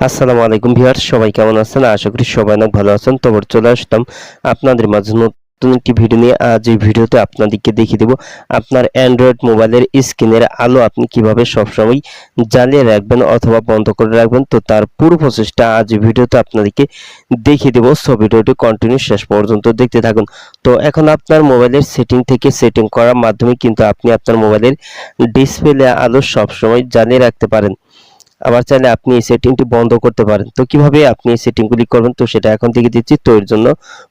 আসসালামু আলাইকুম ভিউয়ার্স, সবাই কেমন আছেন? আশা করি সবাই অনেক ভালো আছেন। তবে চলে আসতাম আপনাদের মাঝে নতুন একটি ভিডিও নিয়ে। আজ এই ভিডিওতে আপনাদেরকে দেখিয়ে দেব আপনার অ্যান্ড্রয়েড মোবাইলের স্ক্রিনের আলো আপনি কীভাবে সবসময় জ্বালিয়ে রাখবেন অথবা বন্ধ করে রাখবেন। তো তার পুরো প্রসেসটা আজ এই ভিডিওতে আপনাদেরকে দেখিয়ে দেবো। সো ভিডিওটি কন্টিনিউ শেষ পর্যন্ত দেখতে থাকুন। তো এখন আপনার মোবাইলের সেটিং থেকে সেটিং করার মাধ্যমে কিন্তু আপনি আপনার মোবাইলের ডিসপ্লে আলো সবসময় জ্বালিয়ে রাখতে পারেন। আবার চাইলে আপনি এই সেটিংটি বন্ধ করতে পারেন। তো কীভাবে আপনি এই সেটিংগুলি করবেন? তো সেটা এখন থেকে দিচ্ছি। তো এর জন্য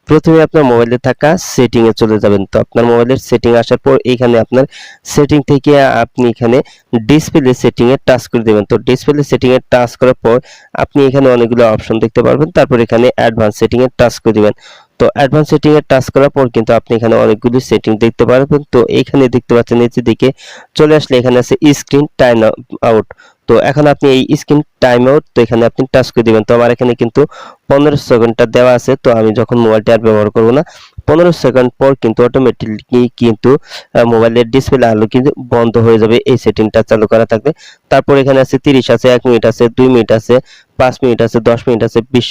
প্রথমে আপনার মোবাইলে থাকা সেটিং এ চলে যাবেন। তো আপনার মোবাইলের সেটিং আসার পর এখানে আপনার সেটিং থেকে আপনি এখানে ডিসপ্লে সেটিং এ টাচ করে দেবেন। তো ডিসপ্লে সেটিং এ টাচ করার পর আপনি এখানে অনেকগুলো অপশন দেখতে পারবেন। তারপর এখানে অ্যাডভান্স সেটিং এ টাচ করে দিবেন। তো অ্যাডভান্স সেটিং এ টাচ করার পর কিন্তু আপনি এখানে অনেকগুলি সেটিং দেখতে পারবেন। তো এখানে দেখতে পাচ্ছেন নিচের দিকে চলে আসলে এখানে আছে স্ক্রিন টাইম আউট তো এখন আপনি এই স্ক্রিন টাইম আউট তো এখানে আপনি টাচ করে দিবেন। তো আমার এখানে কিন্তু পনেরো সেকেন্ডটা দেওয়া আছে। তো আমি যখন মোবাইলটা আর ব্যবহার করব না, পনেরো সেকেন্ড পর কিন্তু অটোমেটিকলি কিন্তু মোবাইলের ডিসপ্লে আলো কিন্তু বন্ধ হয়ে যাবে। এই সেটিংটা চালু করা থাকবে। তারপর এখানে আছে তিরিশ আছে, এক মিনিট আছে, দুই মিনিট আছে, পাঁচ মিনিট আছে, দশ মিনিট আছে, বিশ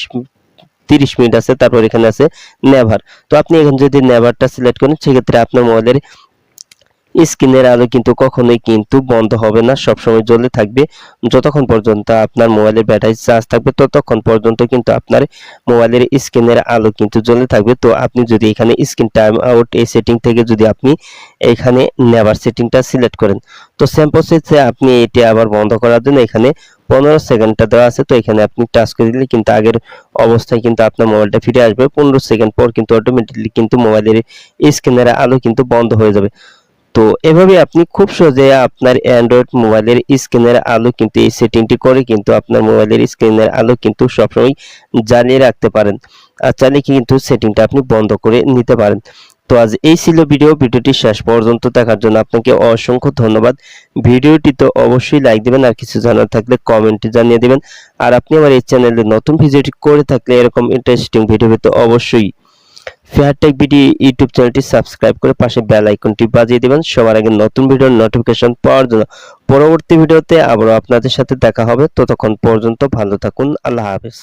তিরিশ মিনিট আছে, তারপর এখানে আছে নেভার তো আপনি এখানে যদি নেভারটা সিলেক্ট করেন, সেক্ষেত্রে আপনার মোবাইলের স্ক্রিনের আলো কিন্তু কখনোই কিন্তু বন্ধ হবে না, সবসময় জ্বলে থাকবে। যতক্ষণ পর্যন্ত আপনার মোবাইলের ব্যাটারি চার্জ থাকবে, ততক্ষণ পর্যন্ত কিন্তু আপনার মোবাইলের স্ক্রিনের আলো কিন্তু জ্বলে থাকবে। তো আপনি যদি এখানে স্ক্রিন টাইম আউট এই সেটিং থেকে যদি আপনি এখানে নেভার সেটিংটা সিলেক্ট করেন, তো সেম প্রসেসে আপনি এটি আবার বন্ধ করার জন্য এখানে পনেরো সেকেন্ডটা দেওয়া আছে। তো এখানে আপনি টাচ করে দিলে কিন্তু আগের অবস্থায় কিন্তু আপনার মোবাইলটা ফিরে আসবে। পনেরো সেকেন্ড পর কিন্তু অটোমেটিকলি কিন্তু মোবাইলের স্ক্রিনের আলো কিন্তু বন্ধ হয়ে যাবে। তো এভাবে আপনি খুব সহজে আপনার অ্যান্ড্রয়েড মোবাইলের স্ক্রিনের আলো কিন্তু এই সেটিংটি করে কিন্তু আপনার মোবাইলের স্ক্রিনের আলো কিন্তু সবসময় জ্বালিয়ে রাখতে পারেন। আর চাইলে কিন্তু সেটিংটা আপনি বন্ধ করে নিতে পারেন। তো আজ এই ছিল ভিডিও। ভিডিওটি শেষ পর্যন্ত দেখার জন্য আপনাকে অসংখ্য ধন্যবাদ। ভিডিওটি তো অবশ্যই লাইক দিবেন আর কিছু জানার থাকলে কমেন্টে জানিয়ে দিবেন। আর আপনি আমার এই চ্যানেলে নতুন ভিডিওটি করে থাকলে এরকম ইন্টারেস্টিং ভিডিও পেতে অবশ্যই ফেয়ারটেক বিডি ইউটিউব চ্যানেলটি সাবস্ক্রাইব করে পাশে বেল আইকনটি বাজিয়ে দিবেন। সবার আগে নতুন ভিডিওর নোটিফিকেশন পাওয়ার জন্য। পরবর্তী ভিডিওতে আবারও আপনাদের সাথে দেখা হবে। ততক্ষণ পর্যন্ত ভালো থাকুন। আল্লাহ হাফেজ।